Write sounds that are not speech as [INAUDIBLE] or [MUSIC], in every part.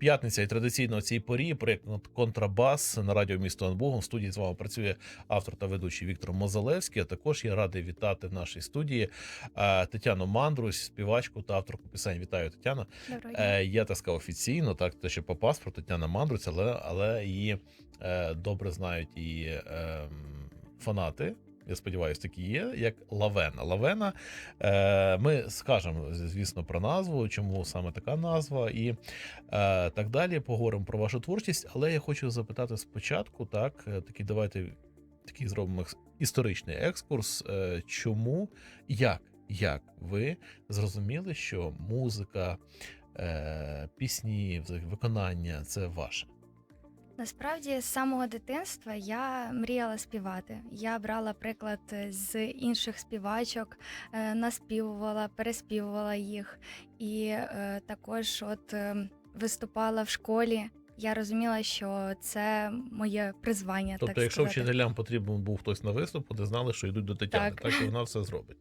П'ятниця і традиційно о цій порі проєкт Контрабас на радіо місто Анбугом. В студії з вами працює автор та ведучий Віктор Мозалевський. А також я радий вітати в нашій студії е, Тетяну Мандрусь, співачку та авторку пісень. Вітаю Тетяна. Е, Я так сказав офіційно, так те, що по паспорту Тетяна Мандрусь, але, але її е, добре знають і е, фанати. Я сподіваюся, такі є, як Лавена. Лавена. Е, ми скажемо, звісно, про назву, чому саме така назва, і е, так далі. Поговоримо про вашу творчість. Але я хочу запитати спочатку, так, е, такий давайте такий зробимо історичний екскурс. Е, чому, як, як ви зрозуміли, що музика, е, пісні, виконання це ваше? Насправді з самого дитинства я мріяла співати. Я брала приклад з інших співачок, е, наспівувала, переспівувала їх, і е, також от е, виступала в школі. Я розуміла, що це моє призвання. Тобто, так якщо сказати. вчителям потрібен був хтось на виступ, вони знали, що йдуть до Тетяни, так, Так. і вона [LAUGHS] все зробить.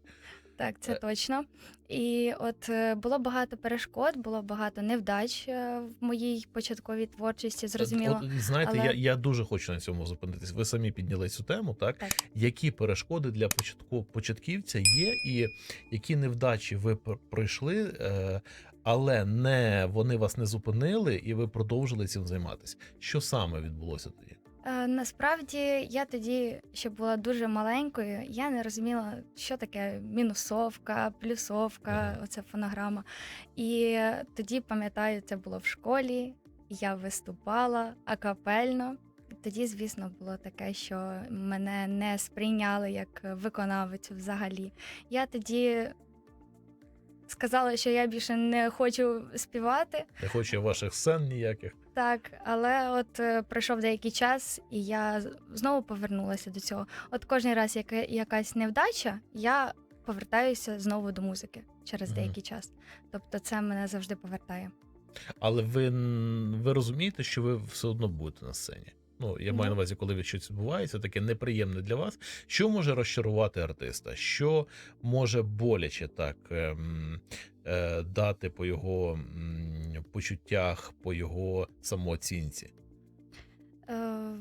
Так, це Е. точно. І от е, було багато перешкод, було багато невдач е, в моїй початковій творчості. Зрозуміло. От, знаєте, але- я, я дуже хочу на цьому зупинитись. Ви самі підняли цю тему, так? Так. Які перешкоди для початку, початківця є, і які невдачі ви пр- пройшли, але не вони вас не зупинили, і ви продовжили цим займатися. Що саме відбулося тоді? Е, Насправді я тоді ще була дуже маленькою. Я не розуміла, що таке мінусовка, плюсовка, оце фонограма. І тоді пам'ятаю, це було в школі. Я виступала акапельно. Тоді, звісно, було таке, що мене не сприйняли як виконавицю взагалі. Я тоді сказала, що я більше не хочу співати. Не хочу ваших сцен ніяких. Так, але от е, пройшов деякий час, і я з- знову повернулася до цього. От кожен раз, як якась невдача, я повертаюся знову до музики через Мгм. деякий час. Тобто, це мене завжди повертає. Але ви, н- ви розумієте, що ви все одно будете на сцені. Ну, я маю на увазі, коли щось відбувається, таке неприємне для вас. Що може розчарувати артиста? Що може боляче так ем, е, дати по його м, почуттях, по його самооцінці? Е,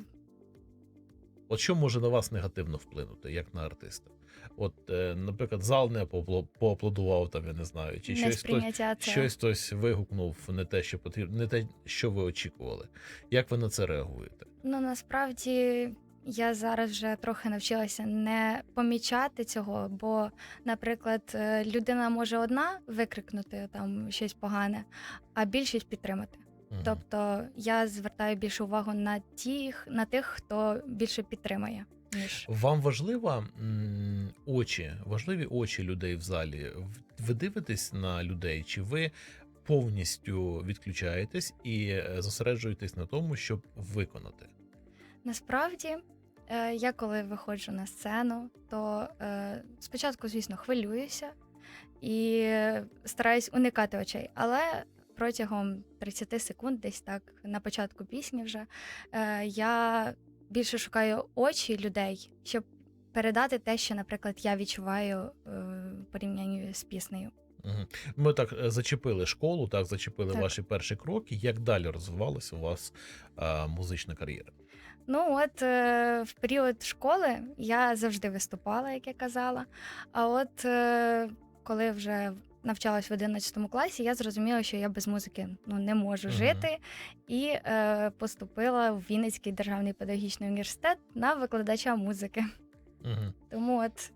От що може на вас негативно вплинути, як на артиста? От, е, наприклад, зал не поапло- поаплодував там, я не знаю, чи щось хтось, це щось хтось вигукнув не те, що потрібно, не те, що ви очікували. Як ви на це реагуєте? ну насправді. Я зараз вже трохи навчилася не помічати цього, бо, наприклад, е, людина може одна викрикнути там щось погане, а більшість підтримати. Мгм. Тобто я звертаю більше увагу на тих, на тих, хто більше підтримує, ніж Вам важлива м, очі, важливі очі людей в залі. Ви дивитесь на людей, чи ви повністю відключаєтесь і е, зосереджуєтесь на тому, щоб виконати? насправді. е, Я коли виходжу на сцену, то е, спочатку, звісно, хвилююся і стараюсь уникати очей, але протягом 30 секунд, десь так на початку пісні, вже е, я більше шукаю очі людей, щоб передати те, що, наприклад, я відчуваю е, в порівнянні з піснею. Ми так е, зачепили школу, так зачепили Так. ваші перші кроки. Як далі розвивалася у вас а, музична кар'єра? Ну, от е, в період школи я завжди виступала, як я казала. А от е, коли вже навчалась в 11 класі, я зрозуміла, що я без музики ну, не можу Мгм. жити, і е, поступила в Вінницький державний педагогічний університет на викладача музики. Угу. Тому от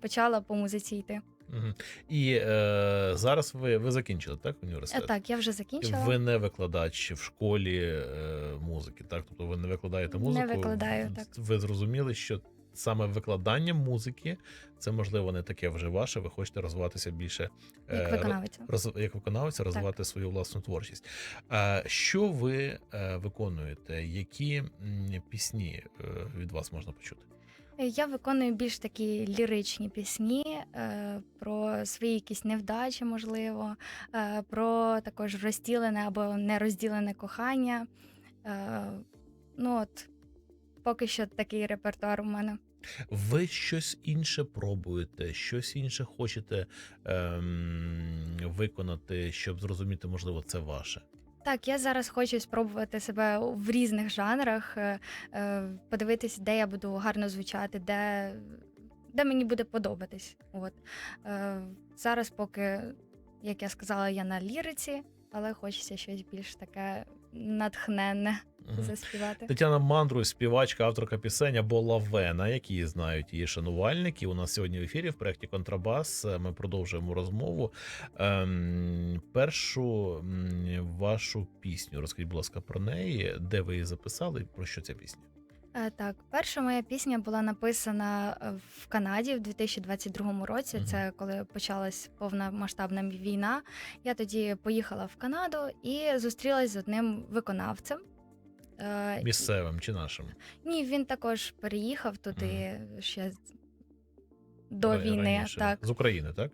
почала по музиці йти. Угу. І е, зараз ви, ви закінчили так Е, університет? так, я вже закінчила. Ви не викладач в школі е, музики, так? Тобто ви не викладаєте Не музику. викладаю, В- так. Ви зрозуміли, що саме викладання музики це можливо не таке вже ваше. Ви хочете розвиватися більше Як е, виконавиця. роз, як виконавця, розвивати свою власну творчість. Що ви е, виконуєте? Які пісні е, від вас можна почути? Я виконую більш такі ліричні пісні е, про свої якісь невдачі, можливо, е, про також розділене або нерозділене кохання. Е, ну от поки що такий репертуар у мене. Ви щось інше пробуєте, щось інше хочете ем, виконати, щоб зрозуміти, можливо, це ваше. Так, я зараз хочу спробувати себе в різних жанрах, е, е, подивитись, де я буду гарно звучати, де, де мені буде подобатись. От. Е, Зараз, поки, як я сказала, я на ліриці, але хочеться щось більш таке натхненне угу. заспівати. Тетяна Мандру, співачка, авторка пісень або Лавена, які знають її шанувальники. У нас сьогодні в ефірі в проєкті Контрабас. Е, Ми продовжуємо розмову. Ем, першу вашу пісню. Розкажіть, будь ласка, про неї, де ви її записали, і про що ця пісня? Е, Так, перша моя пісня була написана е, в Канаді в 2022 році. Це коли почалась повномасштабна війна. Я тоді поїхала в Канаду і зустрілась з одним виконавцем. Е, Місцевим чи нашим? Ні, він також переїхав туди ще до Ра- війни. Так. З України, так?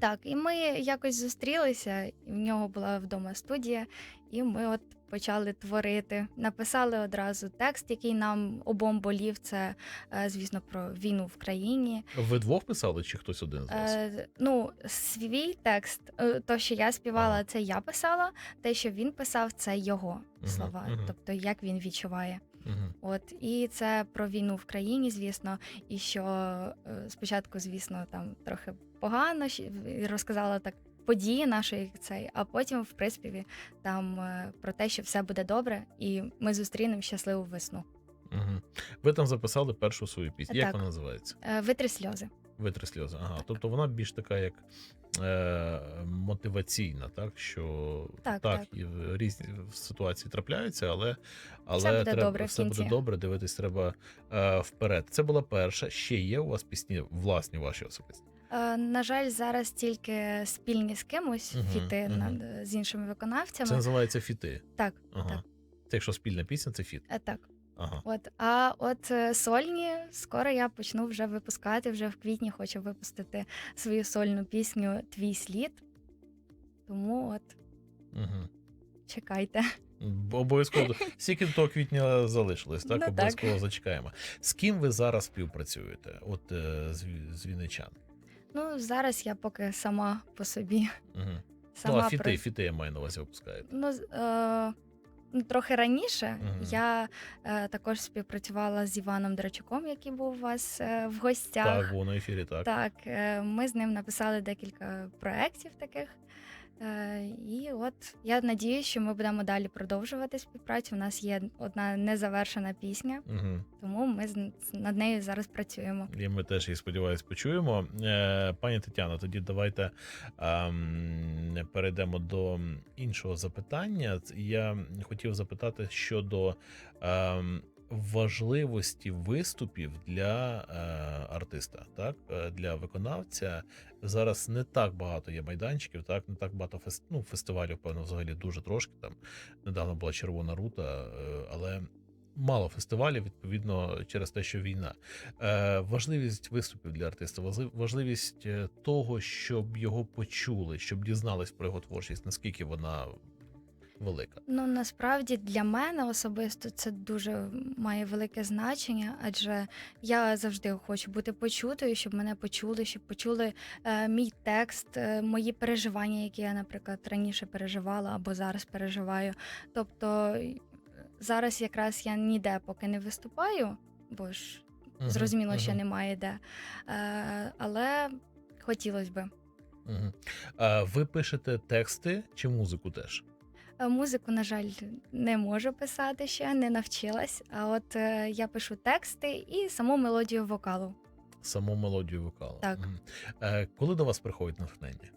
Так, і ми якось зустрілися, в нього була вдома студія, і ми от почали творити. Написали одразу текст, який нам обом болів. Це, е, звісно, про війну в країні. Ви двох писали, чи хтось один з вас? Е, ну, свій текст, е, то, що я співала, Ага. це я писала. Те, що він писав, це його слова, мгм. тобто як він відчуває. Мгм. От і це про війну в країні, звісно, і що е, спочатку, звісно, там трохи погано розказала так події нашої цей, а потім в приспіві там е, про те, що все буде добре, і ми зустрінемо щасливу весну. Мгм. Ви там записали першу свою пісню. Як вона називається? Е, Витри сльози. Витри сльози. Ага. Так. Тобто вона більш така, як е, мотиваційна, так? Що Так, так. і в різні ситуації трапляються, але, але Все буде треба, добре в все буде добре, дивитись треба е, вперед. Це була перша. Ще є у вас пісні, власні ваші особисті. Е, На жаль, зараз тільки спільні з кимось Мгм, фіти мгм. над- з іншими виконавцями. Це називається фіти. Так, Ага. Так. Це якщо спільна пісня, це фіт. е, так. Ага. От, а от е, сольні скоро я почну вже випускати. Вже в квітні хочу випустити свою сольну пісню Твій слід. Тому от Угу. чекайте. Обов'язково стільки до того квітня залишилось, так? Ну, так. Обов'язково зачекаємо. З ким ви зараз співпрацюєте? От е, з, з вінничан. Ну зараз я поки сама по собі. Угу. [LAUGHS] Сама ну, а фіти, про- фіти я маю на увазі випускаєте. Ну, е, ну, трохи раніше угу. я е, також співпрацювала з Іваном Драчуком, який був у вас е, в гостях. Так, був на ефірі, так. Так, е, ми з ним написали декілька проєктів таких. І от я надіюсь, що ми будемо далі продовжувати співпрацю. У нас є одна незавершена пісня, Угу. тому ми над нею зараз працюємо. І ми теж її сподіваюсь почуємо. Е, пані Тетяно, тоді давайте ем, перейдемо до іншого запитання. Я хотів запитати щодо ем, важливості виступів для е, артиста, так е, для виконавця. Зараз не так багато є майданчиків, так не так багато фест... ну, фестивалів, певно, взагалі дуже трошки. Там недавно була червона рута, е, але мало фестивалів, відповідно, через те, що війна. Е, важливість виступів для артиста, важли- важливість е, того, щоб його почули, щоб дізнались про його творчість, наскільки вона велика. Ну насправді для мене особисто це дуже має велике значення, адже я завжди хочу бути почутою, щоб мене почули, щоб почули е, мій текст, е, мої переживання, які я, наприклад, раніше переживала або зараз переживаю. Тобто зараз якраз я ніде поки не виступаю, бо ж Мгм, зрозуміло, що немає де. Е, але хотілося би. мгм. А ви пишете тексти чи музику теж? Е, Музику, на жаль, не можу писати ще, не навчилась. А от е, я пишу тексти і саму мелодію вокалу. Саму мелодію вокалу. Так. Мгм. Е, коли до вас приходить натхнення?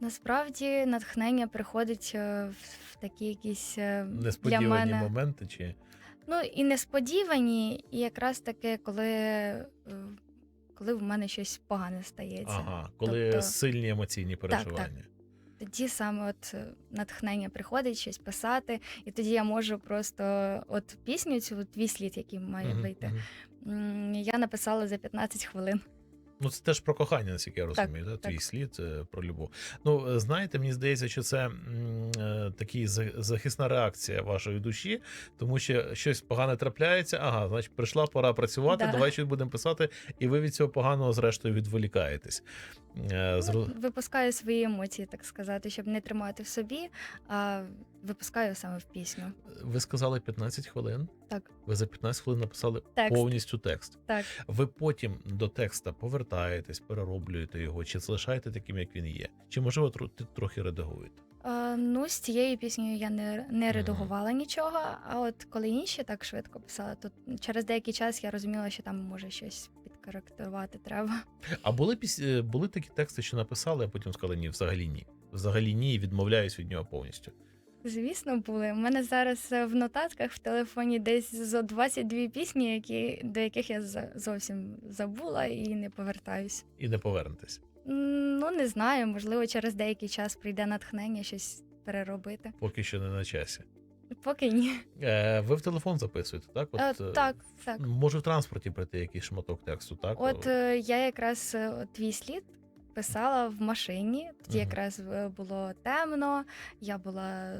Насправді натхнення приходить е, в, в такі якісь е, для Несподівані мене. моменти чи Ну і несподівані, і якраз таки, коли, е, коли в мене щось погане стається. ага, коли Тобто- сильні емоційні так. переживання? Тоді саме от е, натхнення приходить щось писати, і тоді я можу просто от пісню, цю твій слід, який має вийти. Я написала за 15 хвилин. Ну, це теж про кохання, наскільки я Так, розумію, да? так. твій слід е, про любов. Ну, е, знаєте, мені здається, що це е, такий захисна реакція вашої душі, тому що щось погане трапляється. Ага, значить, прийшла пора працювати. Да. Давай щось будемо писати, і ви від цього поганого, зрештою, відволікаєтесь. Ну, випускаю свої емоції, так сказати, щоб не тримати в собі, а випускаю саме в пісню. Ви сказали 15 хвилин. Так, Ви за 15 хвилин написали Текст. повністю текст. так. Ви потім до текста повертаєтесь, перероблюєте його, чи залишаєте таким, як він є, чи можливо трохи редагуєте. Е, ну, з цією піснею я не, не редагувала нічого, а от коли інші так швидко писали, то через деякий час я розуміла, що там може щось підкоректувати треба. А були піс... е, були такі тексти, що написали, а потім сказали ні, взагалі ні. Взагалі ні, і відмовляюсь від нього повністю. Звісно, були. У мене зараз е, в нотатках в телефоні десь зо 22 пісні, які, до яких я зовсім забула і не повертаюсь. І не повернетесь. Ну, не знаю, можливо, через деякий час прийде натхнення щось переробити. Поки що не на часі. Поки ні. Е, ви в телефон записуєте, так? Е, е, так, так. Може в транспорті прийти якийсь шматок тексту, так? От е, я якраз е, твій слід писала в машині. Тоді Мгм. якраз е, було темно, я була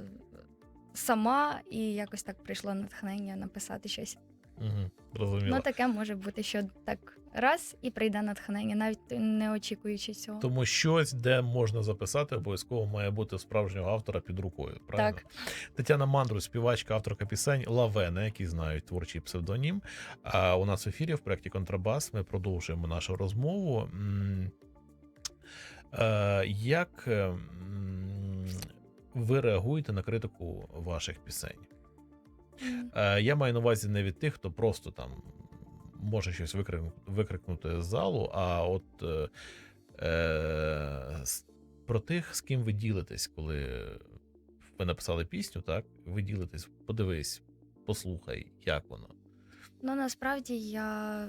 сама, і якось так прийшло натхнення написати щось. Угу, зрозуміло. Ну таке може бути, що так раз і прийде натхнення, навіть не очікуючи цього. Тому щось, де можна записати, обов'язково має бути справжнього автора під рукою. Правильно? Так. Тетяна Мандрус, співачка, авторка пісень Лавена, які знають творчий псевдонім. А у нас в ефірі в проєкті Контрабас ми продовжуємо нашу розмову. М, е, Як е, ви реагуєте на критику ваших пісень? Е, Я маю на увазі не від тих, хто просто там може щось викрикнути, викрикнути з залу, а от е, е, про тих, з ким ви ділитесь, коли ви написали пісню, так? Ви ділитесь, подивись, послухай, як воно. Ну насправді я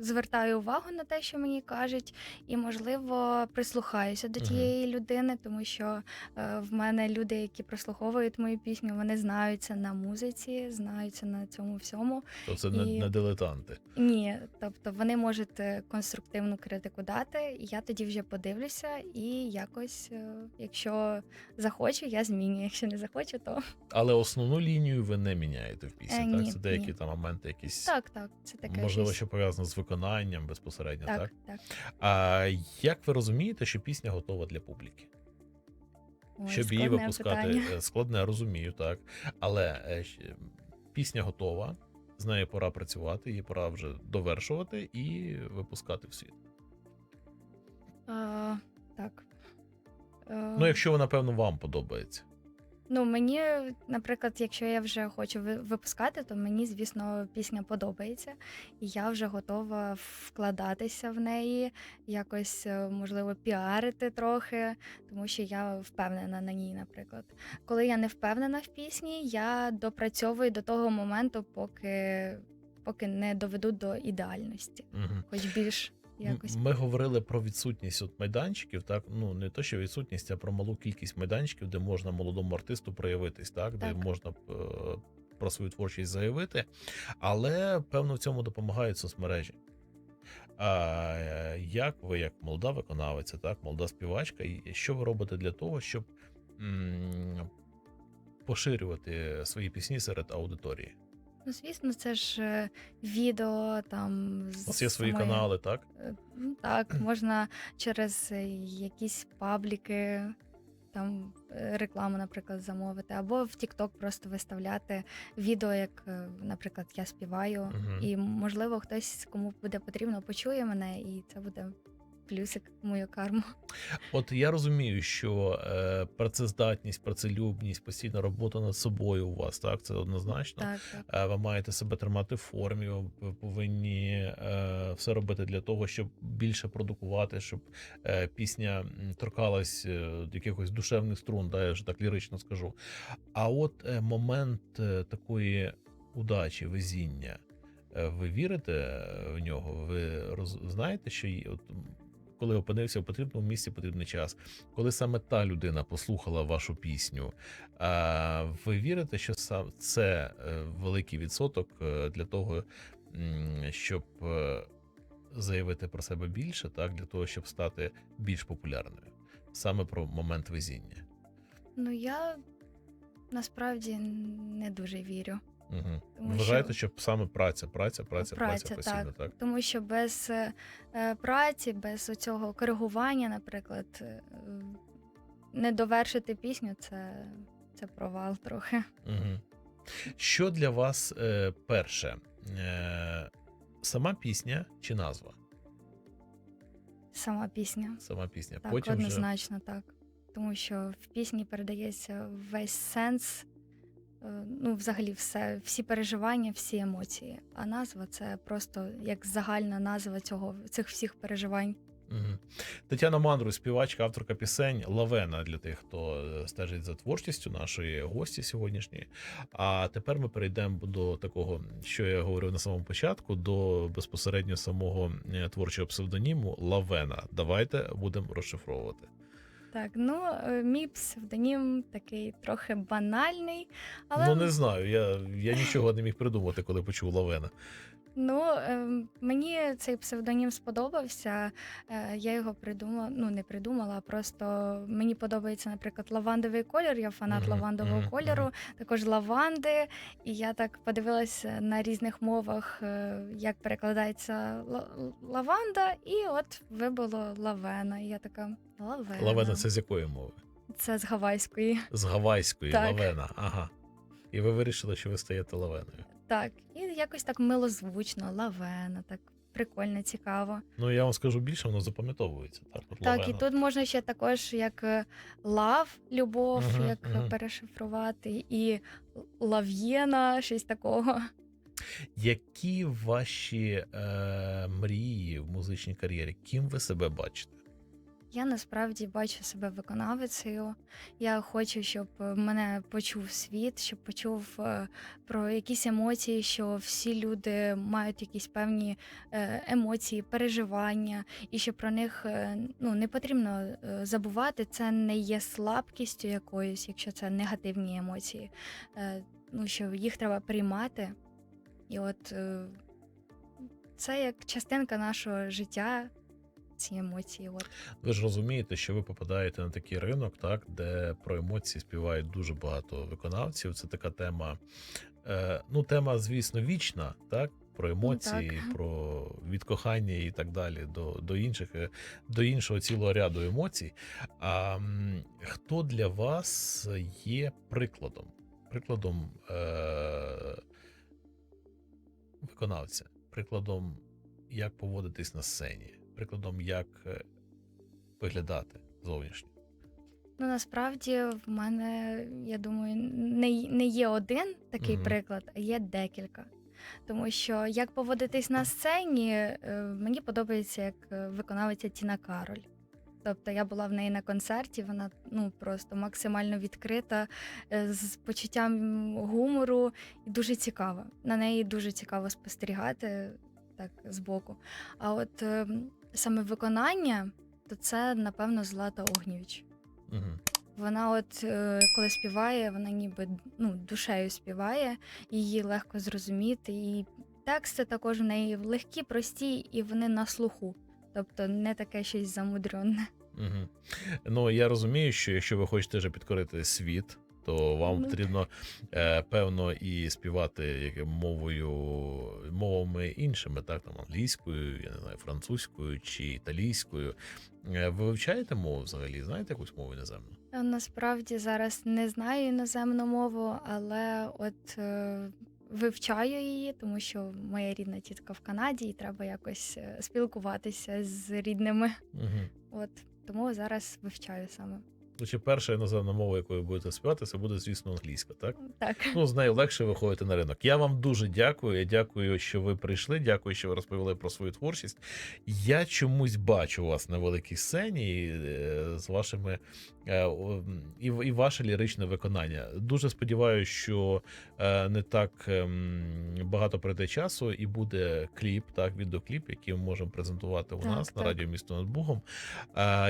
звертаю увагу на те, що мені кажуть, і можливо прислухаюся до тієї людини, тому що е, в мене люди, які прослуховують мою пісню, вони знаються на музиці, знаються на цьому всьому. То це не, І- не дилетанти. Ні, тобто вони можуть е, конструктивну критику дати, і я тоді вже подивлюся, і якось, е, якщо захочу, я зміню. Якщо не захочу, то Але основну лінію ви не міняєте в пісні, Е, так? ні, Це деякі ні. там моменти, якісь так, так, це таке можливо, щось. що пов'язано з виконанням безпосередньо, так? так, так. А як ви розумієте, що пісня готова для публіки? Ой, щоб її випускати питання. е, складне, розумію, так. Але е, пісня готова, з нею пора працювати, її пора вже довершувати і випускати в світ. А, так. Е, Ну, якщо вона, певно, вам подобається. Ну, мені, наприклад, якщо я вже хочу випускати, то мені, звісно, пісня подобається, і я вже готова вкладатися в неї, якось, е, можливо, піарити трохи, тому що я впевнена на ній, наприклад. Коли я не впевнена в пісні, я допрацьовую до того моменту, поки, поки не доведу до ідеальності, Угу. хоч більш якось. Ми говорили про відсутність от майданчиків, так ну не то, що відсутність, а про малу кількість майданчиків, де можна молодому артисту проявитись, так, де можна е, про свою творчість заявити. Але певно в цьому допомагають соцмережі. А як ви, як молода виконавиця, так, молода співачка, і що ви робите для того, щоб м, поширювати свої пісні серед аудиторії? Ну, звісно, це ж е, відео там У вас є свої самої- канали, так? Е, Ну, так, можна через е, якісь пабліки, там рекламу, наприклад, замовити, або в TikTok просто виставляти відео, як, наприклад, я співаю, Мгм. і можливо хтось, кому буде потрібно, почує мене, і це буде плюсик в мою карму. От я розумію, що е, працездатність, працелюбність, постійна робота над собою у вас, так це однозначно. Так, так. Е, Ви маєте себе тримати в формі, ви повинні е, все робити для того, щоб більше продукувати, щоб е, пісня торкалась е, якихось душевних струн, да, я вже так лірично скажу. А от е, момент е, такої удачі, везіння, е, ви вірите в нього? Ви роз... знаєте, що є- от, коли опинився в потрібному місці, потрібний час, коли саме та людина послухала вашу пісню, ви вірите, що це е, великий відсоток е, для того, щоб е, заявити про себе більше, так, для того, щоб стати більш популярною? Саме про момент везіння. Ну я насправді не дуже вірю. Угу. Тому Вважаєте, що- що саме праця, праця, праця, праця, Праця, постійно, так? Тому що без е, е, праці, без цього коригування, наприклад, е, не довершити пісню це, це провал трохи. Угу. Що для вас е, перше? Е, сама пісня чи назва? Сама пісня. Сама пісня. Так, Потім вже однозначно так. Тому що в пісні передається весь сенс, ну, взагалі, все, всі переживання, всі емоції. А назва це просто як загальна назва цього, цих всіх переживань. Мгм. Тетяна Мандру, співачка, авторка пісень Лавена для тих, хто е, стежить за творчістю нашої гості сьогоднішньої. А тепер ми перейдемо до такого, що я говорив на самому початку, до безпосередньо самого е, творчого псевдоніму Лавена. Давайте будемо розшифровувати. Так, ну е, мій псевдонім такий трохи банальний, але Ну не знаю. Я, я нічого не міг придумати, коли почув Лавена. Ну, ем, мені цей псевдонім сподобався. Е, Я його придумала, ну не придумала, а просто мені подобається, наприклад, лавандовий колір. Я фанат Мгм, лавандового мгм, кольору, також лаванди. І я так подивилася на різних мовах, е, як перекладається ла- лаванда, і от вибило лавена. І я така лавена. Лавена це з якої мови? Це з гавайської. З гавайської Так. Лавена. Ага. І ви вирішили, що ви стаєте Лавеною. Так, і якось так милозвучно, лавена, так прикольно, цікаво. Ну я вам скажу більше, воно запам'ятовується. Так, от Так, і тут можна ще також як е, лав, любов, Мгм, як мгм. перешифрувати, і лав'єна, щось такого. Які ваші е, мрії в музичній кар'єрі? Ким ви себе бачите? Я насправді бачу себе виконавицею. Я хочу, щоб е, мене почув світ, щоб почув е, про якісь емоції, що всі люди мають якісь певні е, емоції, переживання, і що про них ну, не потрібно забувати. Це не є слабкістю якоюсь, якщо це негативні емоції. Ну, що їх треба приймати. І от це як частинка нашого життя, ці емоції. От. Ви ж розумієте, що ви попадаєте на такий ринок, так, де про емоції співають дуже багато виконавців. Це така тема. Е, ну, тема, звісно, вічна, так. Про емоції, так. про від кохання і так далі до, до інших, е, до іншого цілого ряду емоцій. А хто для вас є прикладом? Прикладом е- виконавця, прикладом, як поводитись на сцені, прикладом, як е, виглядати зовнішньо. Ну насправді в мене, я думаю, не, не є один такий Мгм. приклад, а є декілька. Тому що як поводитись на сцені, е, мені подобається як е, виконавиця Тіна Кароль. Тобто я була в неї на концерті, вона ну просто максимально відкрита, з почуттям гумору і дуже цікава. На неї дуже цікаво спостерігати так збоку. А от е, саме виконання, то це, напевно, Злата Огнєвіч. Угу. Вона, от е, коли співає, вона ніби ну, душею співає, її легко зрозуміти. І тексти також в неї легкі, прості, і вони на слуху. Тобто не таке щось замудрене. Угу. Ну я розумію, що якщо ви хочете вже підкорити світ, то вам потрібно е, певно і співати як мовою мовами іншими, так там англійською, я не знаю, французькою чи італійською. Е, ви вивчаєте мову взагалі? Знаєте якусь мову іноземну? Насправді зараз не знаю іноземну мову, але от е, вивчаю її, тому що моя рідна тітка в Канаді, і треба якось е, спілкуватися з рідними. Угу. От тому зараз вивчаю саме. Чи перша іноземна мова, якою будете співати, це буде, звісно, англійська, так? Так. Ну, з нею легше виходити на ринок. Я вам дуже дякую. Я дякую, що ви прийшли. Дякую, що ви розповіли про свою творчість. Я чомусь бачу вас на великій сцені е, з вашими е, і, і ваше ліричне виконання. Дуже сподіваюся, що е, не так ем, багато пройде часу, і буде кліп, так, відеокліп, який ми можемо презентувати у Так, нас на радіо місто над Бугом.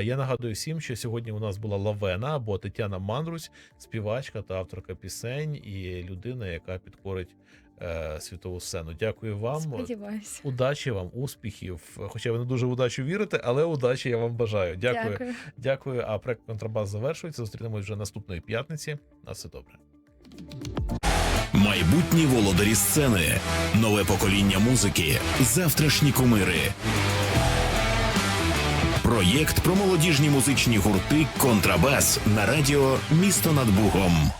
Я нагадую всім, що сьогодні у нас була Лавена або Тетяна Мандрусь, співачка та авторка пісень і людина, яка підкорить е, світову сцену. Дякую вам. Сподіваюся. Удачі вам, успіхів. Хоча ви не дуже в удачу вірите, але удачі я вам бажаю. Дякую. Дякую. Дякую. А проект контрабас завершується. Зустрінемось вже наступної п'ятниці. На все добре. Майбутні володарі сцени, нове покоління музики, завтрашні кумири. Проєкт про молодіжні музичні гурти Контрабас на радіо Місто над Бугом.